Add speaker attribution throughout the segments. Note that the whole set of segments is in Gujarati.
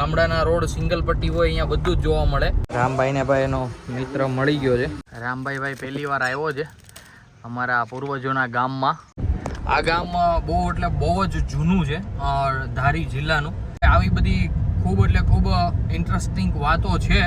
Speaker 1: ગામડાના રોડ સિંગલ પટ્ટી હોય, અહીંયા બધું જ જોવા મળે. રામભાઈ ને ભાઈ એનો મિત્ર મળી ગયો છે. રામભાઈ ભાઈ પહેલી વાર આવ્યો છે અમારા પૂર્વજોના ગામમાં. આ ગામ બહુ એટલે બહુ જ જૂનું છે ધારી જિલ્લાનું. આવી બધી ખૂબ એટલે ખૂબ ઇન્ટરેસ્ટિંગ વાતો છે.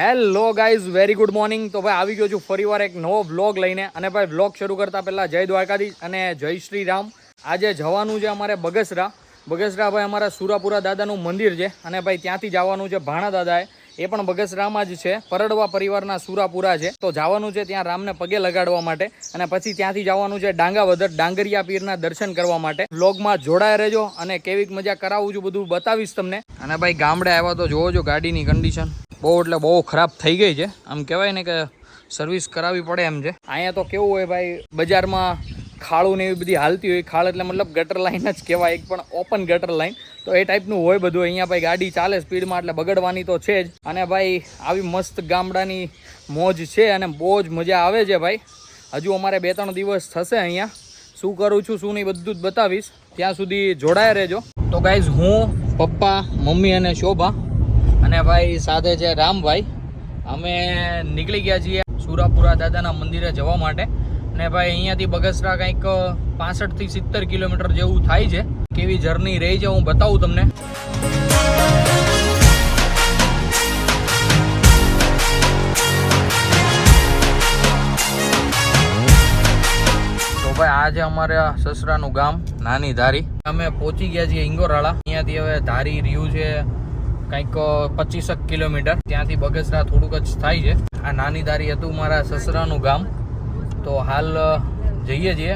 Speaker 1: Hello guys very good morning તો ભાઈ આવી ગયો છું ફરીવાર એક નવો વ્લોગ લઈને. અને ભાઈ વ્લોગ શરૂ કરતા પહેલાં જય દ્વારકાધીશ અને જય શ્રી રામ. આજે જવાનું છે અમારે બગસરા. બગસરા ભાઈ અમારા સુરાપુરા દાદાનું મંદિર છે અને ભાઈ ત્યાંથી જવાનું છે ભાણા દાદાએ. એ પણ બગસરામાં જ છે. પરડવા પરિવારના સુરાપુરા છે. તો જવાનું છે ત્યાં રામને પગે લગાડવા માટે અને પછી ત્યાંથી જવાનું છે ડાંગાવદર ડાંગરિયા પીરના દર્શન કરવા માટે. વ્લોગમાં જોડાયા રહેજો અને કેવીક મજા કરાવું છું બધું બતાવીશ તમને. અને ભાઈ ગામડે આવ્યા તો જોવો છો ગાડીની કન્ડિશન બહુ એટલે બહુ ખરાબ થઈ ગઈ છે. આમ કહેવાય ને કે સર્વિસ કરાવવી પડે એમ છે. અહીંયા તો કેવું હોય ભાઈ, બજારમાં ખાડું ને એવી બધી હાલતી હોય ખાડ એટલે મતલબ ગટર લાઈન જ કહેવાય, એક પણ ઓપન ગટર લાઈન તો એ ટાઈપનું હોય બધું. અહીંયા ભાઈ ગાડી ચાલે સ્પીડમાં એટલે બગડવાની તો છે જ. અને ભાઈ આવી મસ્ત ગામડાની મોજ છે અને બહુ જ મજા આવે છે ભાઈ. હજુ અમારે બે ત્રણ દિવસ થશે અહીંયા. શું કરું છું, શું નહીં બધું જ બતાવીશ. ત્યાં સુધી જોડાયા રહેજો. તો ગાઈઝ હું, પપ્પા, મમ્મી અને શોભા અને ભાઈ સાથે છે રામભાઈ. અમે નીકળી ગયા છીએ સુરાપુરા દાદાના મંદિરે જવા માટે. અને ભાઈ, અહીંયાથી બગસરા કંઈક પાસઠથી સિત્તેર કિલોમીટર જેવું થાય છે. કેવી જર્ની રહી છે હું બતાવું તમને. ભાઈ આજે અમારે સસરાનું ગામ, નાની ધારી. અમે પહોંચી ગયા છીએ ઇંગોરાળા અહીંયાથી હવે ધારી રહ્યું છે કંઈક પચીસક કિલોમીટર. ત્યાંથી બગસરા થોડુંક જ થાય છે. આ નાની ધારી હતું મારા સસરાનું ગામ. તો હાલ જઈએ છીએ.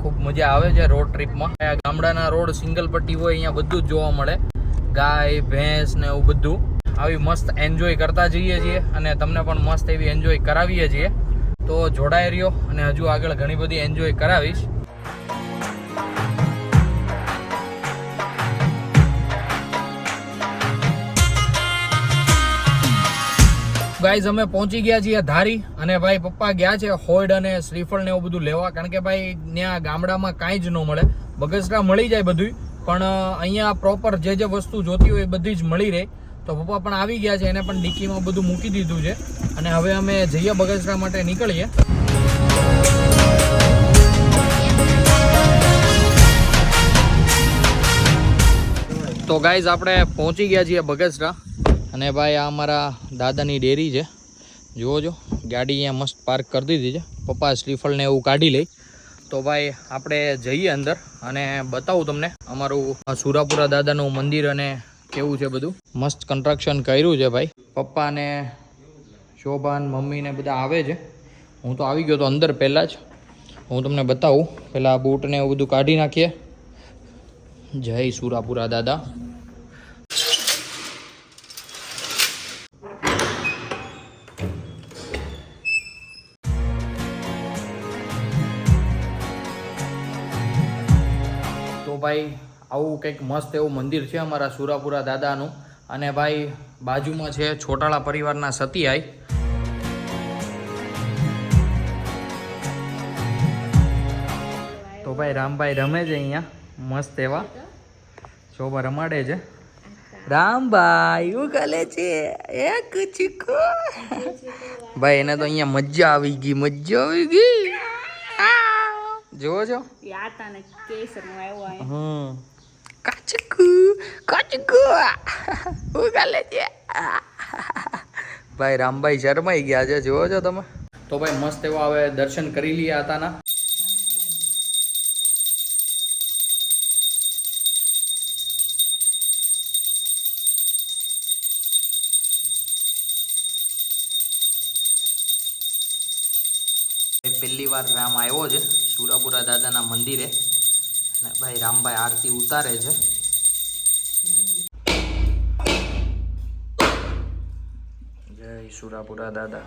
Speaker 1: ખૂબ મજા આવે છે રોડ ટ્રીપમાં. ગામડાના રોડ સિંગલ પટ્ટી હોય, અહીંયા બધું જ જોવા મળે. ગાય, ભેંસ ને એવું બધું. આવી મસ્ત એન્જોય કરતા જઈએ છીએ અને તમને પણ મસ્ત એવી એન્જોય કરાવીએ છીએ. તો જોડાઈ રહ્યો અને હજુ આગળ ઘણી બધી એન્જોય કરાવીશ. ગાઈઝ, અમે પહોંચી ગયા છીએ ધારી અને ભાઈ પપ્પા ગયા છે હોડ અને શ્રીફળ ને એવું બધું લેવા. કારણ કે ભાઈ, ત્યાં ગામડામાં કાંઈ જ ન મળે. બગસરા મળી જાય બધું પણ અહીંયા પ્રોપર જે જે વસ્તુ જોતી હોય એ બધી જ મળી રહે. તો પપ્પા પણ આવી ગયા છે, એને પણ ડીકીમાં બધું મૂકી દીધું છે. અને હવે અમે જઈએ બગસરા માટે નીકળીએ. તો ગાઈઝ, આપણે પહોંચી ગયા છીએ બગસરા. અને ભાઈ આ અમારા દાદાની ડેરી છે. જુઓ જો, ગાડી અહીંયા મસ્ત પાર્ક કરી દીધી છે. પપ્પા શ્રીફળને એવું કાઢી લઈ. તો ભાઈ આપણે જઈએ અંદર અને બતાવું તમને અમારું સુરાપુરા દાદાનું મંદિર અને કેવું છે બધું. મસ્ત કન્સ્ટ્રક્શન કર્યું છે ભાઈ. પપ્પા ને શોભાન મમ્મી ને બધા આવે છે. હું તો આવી ગયો તો અંદર પહેલાં જ. હું તમને બતાવું. પહેલાં બૂટને એવું બધું કાઢી નાખીએ. જય સુરાપુરા દાદા. ભાઈ, આવું કંઈક મસ્ત એવું મંદિર છે અમારા સુરાપુરા દાદાનું. અને ભાઈ, બાજુમાં છે છોટાળા પરિવારના સતિયાઈ તો ભાઈ, રામભાઈ રમે છે અહીંયા, મસ્ત એવા. શોભા રમાડે છે. રામભાઈ એવું કરે છે? એક ચીકો ભાઈ, એને તો અહીંયા મજા આવી ગઈ, મજા આવી ગઈ. જોવો છો?
Speaker 2: યાતા ને આવ્યો આ
Speaker 1: હમ. કાચકુ કાચકુ હું છે ભાઈ રામભાઈ શરમાઈ ગયા છે જોવો છો તમે? તો ભાઈ મસ્ત એવા હવે દર્શન કરી લીયા હતાના પહેલી વાર રામ આવ્યો છે. સુરાપુરા દાદાના મંદિરે. અને ભાઈ રામભાઈ આરતી ઉતારે છે. જય સુરાપુરા દાદા.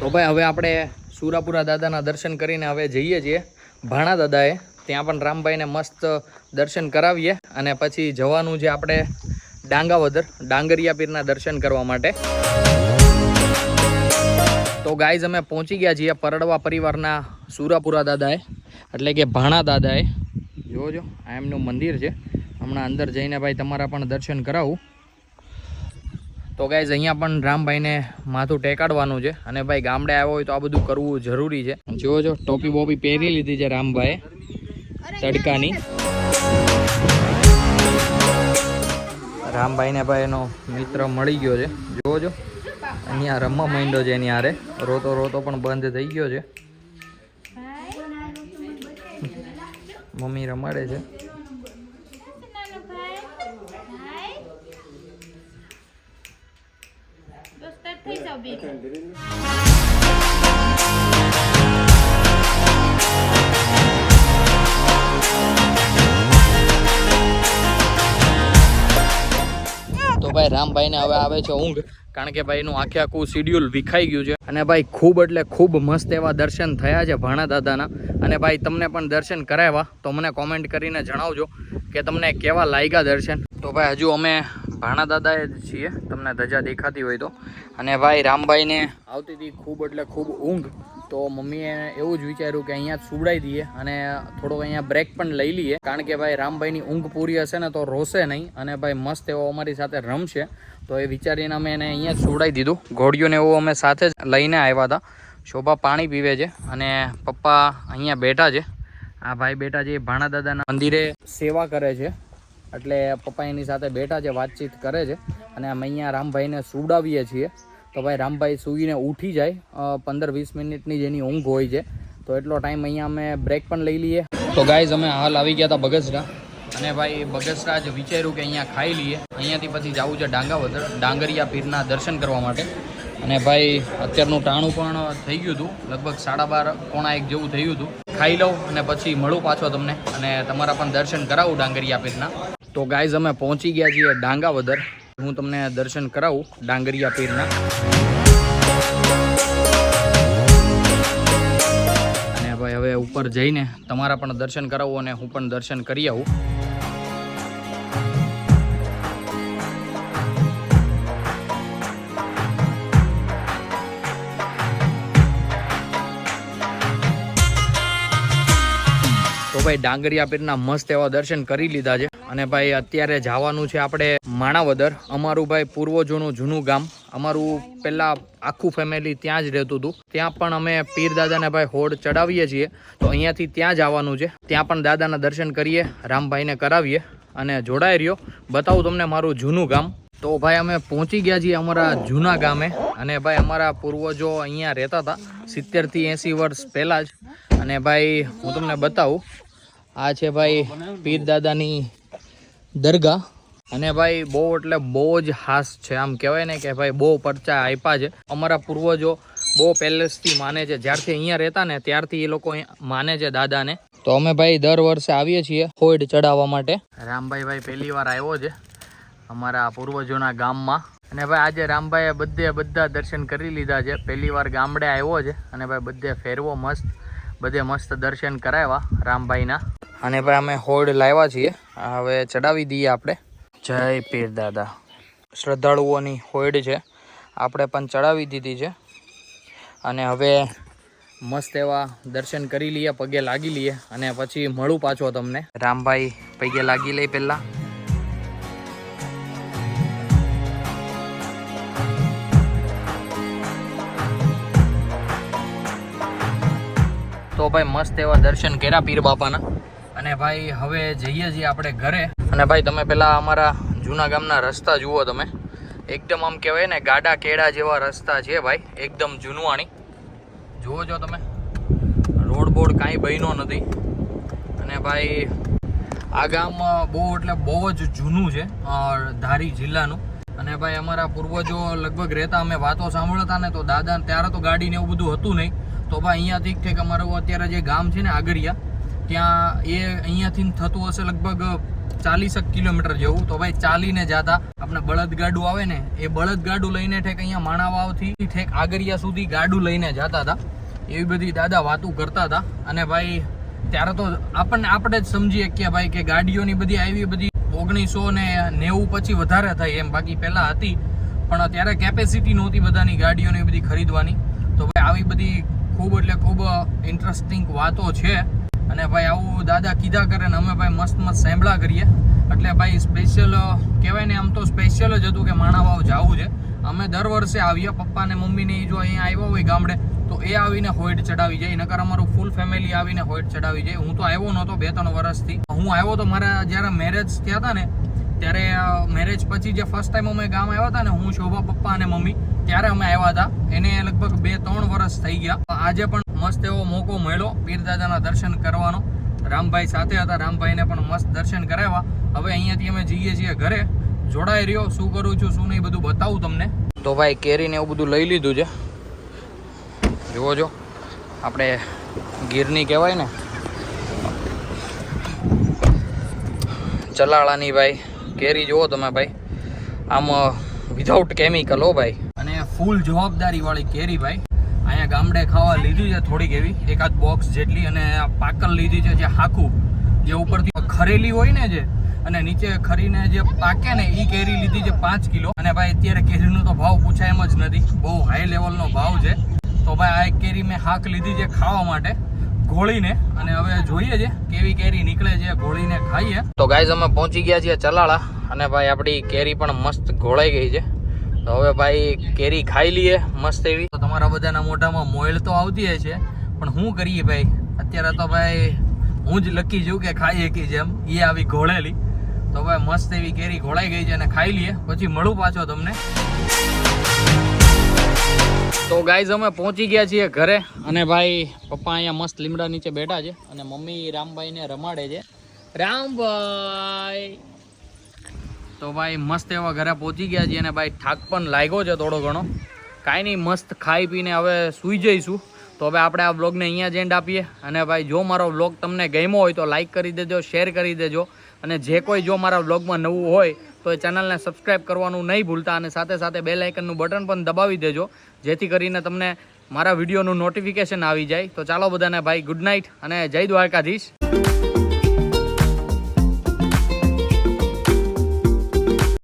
Speaker 1: તો ભાઈ હવે આપણે સુરાપુરા દાદાના દર્શન કરીને હવે જઈએ છીએ ભાણા દાદાએ. ત્યાં પણ રામભાઈને મસ્ત દર્શન કરાવીએ. અને પછી જવાનું છે આપણે ડાંગાવદર, ડાંગરિયા પીરના દર્શન કરવા માટે. તો ગાઈઝ અમે પહોંચી ગયા છીએ પરડવા પરિવારના સુરાપુરા દાદાએ, એટલે કે ભાણા દાદાએ. જોજો આ એમનું મંદિર છે. હમણાં અંદર જઈને ભાઈ તમારા પણ દર્શન કરાવું. તો ગાઈઝ અહીંયા પણ રામભાઈને માથું ટેકાડવાનું છે અને ભાઈ ગામડે આવ્યો હોય તો આ બધું કરવું જરૂરી છે. જોજો ટોપી બોપી પહેરી લીધી છે રામભાઈએ તડકાની. રામભાઈને ભાઈ એનો મિત્ર મળી ગયો છે. જોજો અહીંયા રમવા માંડ્યો છે એની હારે. રોતો રોતો પણ બંધ થઈ ગયો છે. મમ્મી રમાડે છે.
Speaker 2: થઈ જાવ
Speaker 1: રામભાઈને હવે આવે છે ઊંઘ. કારણ કે ભાઈ એનું આખે આખું શિડ્યુલ વિખાઈ ગયું છે. અને ભાઈ ખૂબ એટલે ખૂબ મસ્ત એવા દર્શન થયા છે ભાણા દાદાના. અને ભાઈ તમને પણ દર્શન કરાવ્યા. તો મને કોમેન્ટ કરીને જણાવજો કે તમને કેવા લાગ્યા દર્શન? તો ભાઈ, હજુ અમે ભાણા દાદાએ જ છીએ. તમને ધજા દેખાતી હોય તો. અને ભાઈ, રામભાઈને આવતી હતી ખૂબ એટલે ખૂબ ઊંઘ. તો મમ્મીએ એવું જ વિચાર્યું કે અહીંયા જ સુવડાવી દઈએ અને થોડોક અહીંયા બ્રેક પણ લઈ લઈએ. કારણ કે ભાઈ, રામભાઈની ઊંઘ પૂરી હશે ને તો રોશે નહીં. અને ભાઈ, મસ્ત એવો અમારી સાથે રમશે. તો એ વિચારીને અમે એને અહીંયા જ સુવડાવી દીધું. ઘોડીઓને એવું અમે સાથે જ લઈને આવ્યા હતા. શોભા પાણી પીવે છે અને પપ્પા અહીંયા બેઠા છે. આ ભાઈ છે એ ભાણા દાદાના મંદિરે સેવા કરે છે. એટલે પપ્પા એની સાથે બેઠા છે, વાતચીત કરે છે. અને અમે અહીંયા રામભાઈને સુવડાવીએ છીએ. તો ભાઈ, રામભાઈ સૂઈને ઉઠી જાય. પંદર વીસ મિનિટની જેની ઊંઘ હોય છે. તો એટલો ટાઈમ અહીંયા અમે બ્રેક પણ લઈ લઈએ. તો ગાઈઝ, અમે હાલ આવી ગયા હતા બગસરા. અને ભાઈ, બગસરા જ વિચાર્યું કે અહીંયા ખાઈ લઈએ. અહીંયાથી પછી જવું છે ડાંગાવદર ડાંગરિયા પીરના દર્શન કરવા માટે. અને ભાઈ, અત્યારનું ટાણું પણ થઈ ગયું હતું. લગભગ સાડા બાર, પોણા એક જેવું થયું હતું. ખાઈ લઉં અને પછી મળું પાછો તમને અને તમારા પણ દર્શન કરાવું ડાંગરિયા પીરના. તો ગાઈઝ, અમે પહોંચી ગયા છીએ ડાંગાવદર. હું તમને દર્શન કરાવું ડાંગરિયા પીરના. અને ભાઈ, હવે ઉપર જઈને તમારા પણ દર્શન કરાવું અને હું પણ દર્શન કરી આવું. ભાઈ ડાંગરિયા પીરના મસ્ત એવા દર્શન કરી લીધા છે. અને ભાઈ અત્યારે જવાનું છે આપણે માણાવદર. અમારું ભાઈ પૂર્વજોનું જૂનું ગામ. અમારું પહેલાં આખું ફેમિલી ત્યાં જ રહેતું હતું. ત્યાં પણ અમે પીર દાદાને ભાઈ હોડ ચડાવીએ છીએ. તો અહીંયાથી ત્યાં જવાનું છે. ત્યાં પણ દાદાના દર્શન કરીએ, રામભાઈને કરાવીએ અને જોડાઈ રહ્યો. બતાવું તમને મારું જૂનું ગામ. તો ભાઈ અમે પહોંચી ગયા છીએ અમારા જૂના ગામે. અને ભાઈ અમારા પૂર્વજો અહીંયા રહેતા હતા, સિત્તેરથી એંસી વર્ષ પહેલાં જ. અને ભાઈ હું તમને બતાવું આ છે ભાઈ પીર દાદાની દરગાહ. અને ભાઈ બહુ એટલે બહુ જ હાસ છે. આમ કહેવાય ને કે ભાઈ બહુ પરચા આપ્યા છે. અમારા પૂર્વજો બહુ પહેલેથી માને છે. જ્યારથી અહીંયા રહેતા ને ત્યારથી એ લોકો માને છે દાદાને. તો અમે ભાઈ દર વર્ષે આવીએ છીએ હોઈડ ચડાવવા માટે. રામભાઈ ભાઈ પહેલી વાર આવ્યો છે અમારા પૂર્વજોના ગામમાં. અને ભાઈ આજે રામભાઈએ બધે બધા દર્શન કરી લીધા છે. પહેલી વાર ગામડે આવ્યો છે. અને ભાઈ બધે ફેરવો મસ્ત. બધે મસ્ત દર્શન કરાવ્યા રામભાઈના. અને ભાઈ અમે હોડ લાવ્યા છીએ. હવે ચડાવી દઈએ આપણે. જય પીર દાદા. શ્રદ્ધાળુઓની હોડ છે. આપણે પણ ચડાવી દીધી છે. અને હવે મસ્ત એવા દર્શન કરી લઈએ, પગે લાગી લઈએ અને પછી મળું પાછો તમને. રામભાઈ પગે લાગી લઈ પહેલાં. તો ભાઈ મસ્ત એવા દર્શન કર્યા પીર બાપાના. અને ભાઈ હવે જઈએ છીએ આપણે ઘરે. અને ભાઈ તમે પેલા અમારા જૂના ગામના રસ્તા જુઓ તમે. એકદમ આમ કહેવાય ને ગાડા કેડા જેવા રસ્તા છે ભાઈ. એકદમ જૂનવાણી. જુઓ છો તમે. રોડ બોર્ડ કાંઈ બન્યો નથી. અને ભાઈ આ ગામ બહુ એટલે બહુ જ જૂનું છે ધારી જિલ્લાનું. અને ભાઈ અમારા પૂર્વજો લગભગ રહેતા અમે વાતો સાંભળતા ને તો દાદા ત્યારે તો ગાડીને એવું બધું હતું નહીં. તો ભાઈ અહીંયાથી ઠેક અમારું અત્યારે જે ગામ છે ને આગરિયા, ત્યાં એ અહીંયાથી થતું હશે લગભગ ચાલીસક કિલોમીટર જેવું. તો ભાઈ ચાલીને જતા આપણે બળદગાડું આવે ને, એ બળદગાડું લઈને ઠેક અહીંયા માણાવાવથી ઠેક આગરિયા સુધી ગાડું લઈને જતા હતા. એવી બધી દાદા વાતું કરતા હતા. અને ભાઈ ત્યારે તો આપણને, આપણે જ સમજીએ શકીએ ભાઈ કે ગાડીઓની બધી આવી બધી ઓગણીસો ને નેવું પછી વધારે થઈ એમ. બાકી પહેલાં હતી, પણ ત્યારે કેપેસિટી નહોતી બધાની ગાડીઓની બધી ખરીદવાની. તો ભાઈ આવી બધી ખૂબ એટલે ખૂબ ઇન્ટરેસ્ટિંગ વાતો છે. અને ભાઈ આવું દાદા કીધા કરે ને અમે ભાઈ મસ્ત મસ્ત સાંભળા કરીએ. એટલે ભાઈ સ્પેશિયલ કહેવાય ને આમ તો સ્પેશિયલ જ હતું કે માણાવાવ જવું છે. અમે દર વર્ષે આવીએ પપ્પા ને મમ્મી જો અહીંયા આવ્યા હોય ગામડે, તો એ આવીને હોઈટ ચડાવી જાય. નકર અમારું ફૂલ ફેમિલી આવીને હોઈટ ચડાવી જાય. હું તો આવ્યો નહોતો બે ત્રણ વર્ષથી. હું આવ્યો તો મારા જ્યારે મેરેજ થયા હતા ને ત્યારે મેરેજ પછી જે ફર્સ્ટ ટાઈમ અમે ગામ આવ્યા હતા ને, હું, શોભા, પપ્પા અને મમ્મી, ત્યારે અમે આવ્યા હતા. એને લગભગ બે, ત્રણ વર્ષ થઈ ગયા. આજે પણ મસ્ત એવો મોકો મળ્યો પીર દાદાના દર્શન કરવાનો. રામભાઈ સાથે હતા, રામભાઈને પણ મસ્ત દર્શન કરાવ્યા. હવે અહીંયાથી અમે જઈએ છીએ ઘરે. જોડાઈ રહ્યો, શું કરું છું, શું નહીં, બધું બતાવું તમને. તો ભાઈ, કેરીને એવું બધું લઈ લીધું છે. જુઓ જો, આપણે ગીરની કહેવાય ને. ચલાળાની ભાઈ. કેરી જુઓ તમે ભાઈ. આમ વિધાઉટ કેમિકલ હો ભાઈ. અને ફૂલ જવાબદારી વાળી કેરી ભાઈ. અહીંયા ગામડે ખાવા લીધી છે થોડીક એવી. એકાદ બોક્સ જેટલી અને પાકલ લીધી છે જે હાકું જે ઉપરથી ખરેલી હોય ને જે, અને નીચે ખરીને જે પાકે ને એ કેરી લીધી છે પાંચ કિલો. અને ભાઈ, અત્યારે કેરીનો તો ભાવ પૂછાય એમ જ નથી. બહુ હાઈ લેવલનો ભાવ છે. તો ભાઈ, આ એક કેરી મેં હાક લીધી છે ખાવા માટે. ગોળીને અને હવે જોઈએ છે કેવી કેરી નીકળે છે, ગોળીને ખાઈએ. તો ગાઈઝ અમે પહોંચી ગયા છીએ ચલાળા અને ભાઈ આપણી કેરી પણ મસ્ત ઘોળાઈ ગઈ છે. તો હવે ભાઈ કેરી ખાઈ લઈએ મસ્ત એવી. તો તમારા બધાના મોઢામાં મોયલ તો આવતી હોય છે પણ શું કરીએ ભાઈ? અત્યારે તો ભાઈ હું જ લકી છું કે ખાઈ શકી જેમ એ આવી ઘોળેલી તો ભાઈ મસ્ત એવી કેરી ઘોળાઈ ગઈ છે અને ખાઈ લઈએ. પછી મળું પાછો તમને. તો ગાઈઝ અમે પહોંચી ગયા છીએ ઘરે અને ભાઈ પપ્પા અહીંયા મસ્ત લીમડા નીચે બેઠા છે અને મમ્મી રામભાઈને રમાડે છે. રામભાઈ! તો ભાઈ મસ્ત એવા ઘરે પહોંચી ગયા છીએ અને ભાઈ થાક પણ લાગ્યો છે થોડો ઘણો. કાંઈ નહીં, મસ્ત ખાઈ પીને હવે સૂઈ જઈશું. તો હવે આપણે આ બ્લોગને અહીંયા જ એન્ડ આપીએ. અને ભાઈ, જો મારો બ્લોગ તમને ગમ્યો હોય તો લાઇક કરી દેજો શેર કરી દેજો. અને જે કોઈ જો મારા બ્લોગમાં નવું હોય તો એ ચેનલને સબસ્ક્રાઈબ કરવાનું નહીં ભૂલતા અને સાથે સાથે બે લાઇકનનું બટન પણ દબાવી દેજો, જેથી કરીને તમને મારા વિડીયોનું નોટિફિકેશન આવી જાય. તો ચાલો બધાને ભાઈ ગુડ નાઇટ અને જય દ્વારકાધીશ.